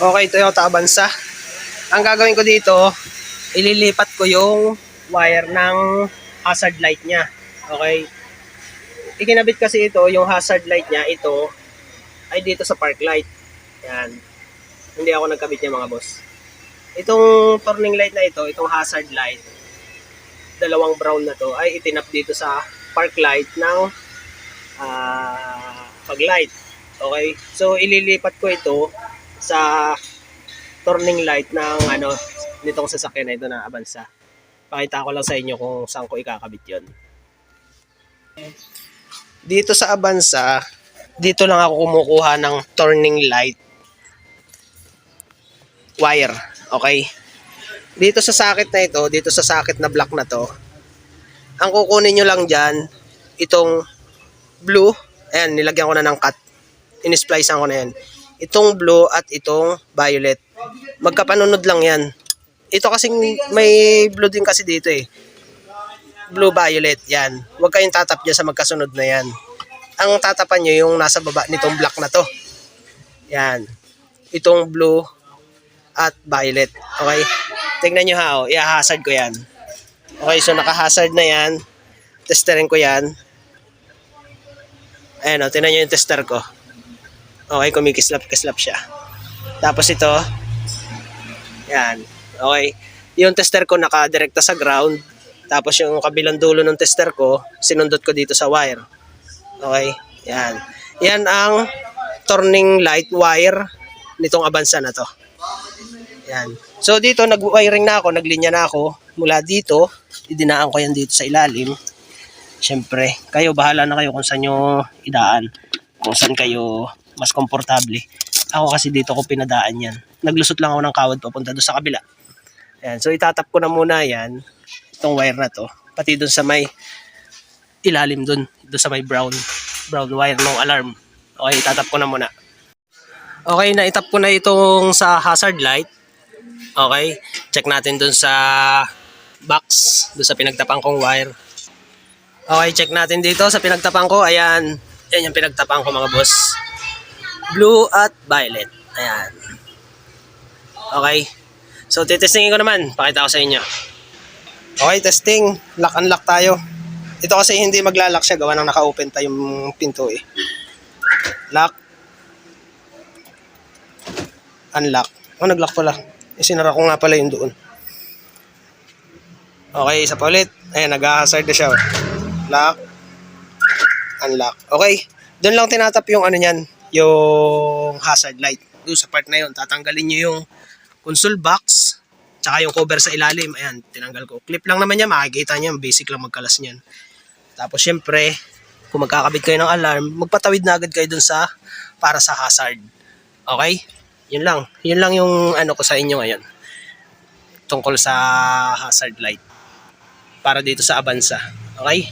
Okay, Toyota Avanza. Ang gagawin ko dito, ililipat ko yung wire ng hazard light niya. Okay? Ikinabit kasi ito, yung hazard light niya, ito, ay dito sa park light. Yan. Hindi ako nagkabit niya mga boss. Itong turning light na ito, itong hazard light, dalawang brown na to, ay itinap dito sa park light ng ah paglight. Okay? So, ililipat ko ito sa turning light ng ano nitong sasakyan na ito na Avanza. Pakita ko lang sa inyo kung saan ko ikakabit yon. Dito sa Avanza, dito lang ako kumukuha ng turning light wire. Okay? Dito sa socket na ito, dito sa socket na block na to, ang kukunin nyo lang dyan, itong blue, ayan, nilagyan ko na ng cut. In-splice ko na yan. Itong blue at itong violet. Magkapanunod lang yan. Ito kasing may blue din kasi dito eh. Blue violet, yan. Huwag kayong tatap dyan sa magkasunod na yan. Ang tatapan nyo yung nasa baba nitong block na to. Yan. Itong blue at violet. Okay? Tingnan nyo ha, oh. i-hazard ko yan. Okay, so naka-hazard na yan. Testerin ko yan. Ayan o, tingnan nyo yung tester ko. Okay, kumikislap-kislap siya. Tapos ito, yan. Okay. Yung tester ko nakadirekta sa ground. Tapos yung kabilang dulo ng tester ko, sinundot ko dito sa wire. Okay. Yan. Yan ang turning light wire nitong Avanza na to. Yan. So dito nag-wiring na ako, naglinya na ako mula dito. Idinaan ko yan dito sa ilalim. Siyempre, kayo bahala na kayo kung saan nyo idaan. Kung saan kayo mas komportable. Ako kasi dito ko pinadaan yan. Naglusot lang ako ng kawad papunta doon sa kabila. Ayan, so itatap ko na muna yan, itong wire na to, pati doon sa may ilalim doon, doon sa may brown, brown wire ng alarm. Okay, itatap ko na muna. Okay, naitap ko na itong sa hazard light. Okay, check natin doon sa box, doon sa pinagtapang kong wire. Okay, check natin dito sa pinagtapang ko. Ayan, yan yung pinagtapang ko mga boss. Blue at violet. Ayan. Okay. So, titestingin ko naman. Pakita ko sa inyo. Okay, testing. Lock and lock tayo. Ito kasi hindi maglalak siya. Gawa ng naka-open tayo yung pinto eh. Lock. Unlock. Oh, nag-lock pala. Eh, sinara ko nga pala yung doon. Okay, isa pa ulit. Ayan, nag-hazard na siya. oh. Lock. Unlock. Okay. Doon lang tinatap yung ano niyan, yung hazard light. Doon sa part na yun, tatanggalin nyo yung console box, tsaka yung cover sa ilalim. Ayan, tinanggal ko. Clip lang naman yan, makikita nyo. Basic lang magkalas niyan. Tapos syempre, kung magkakabit kayo ng alarm, magpatawid na agad kayo dun sa para sa hazard. Okay? Yun lang. Yun lang yung ano ko sa inyo ngayon. Tungkol sa hazard light. Para dito sa Avanza. Okay?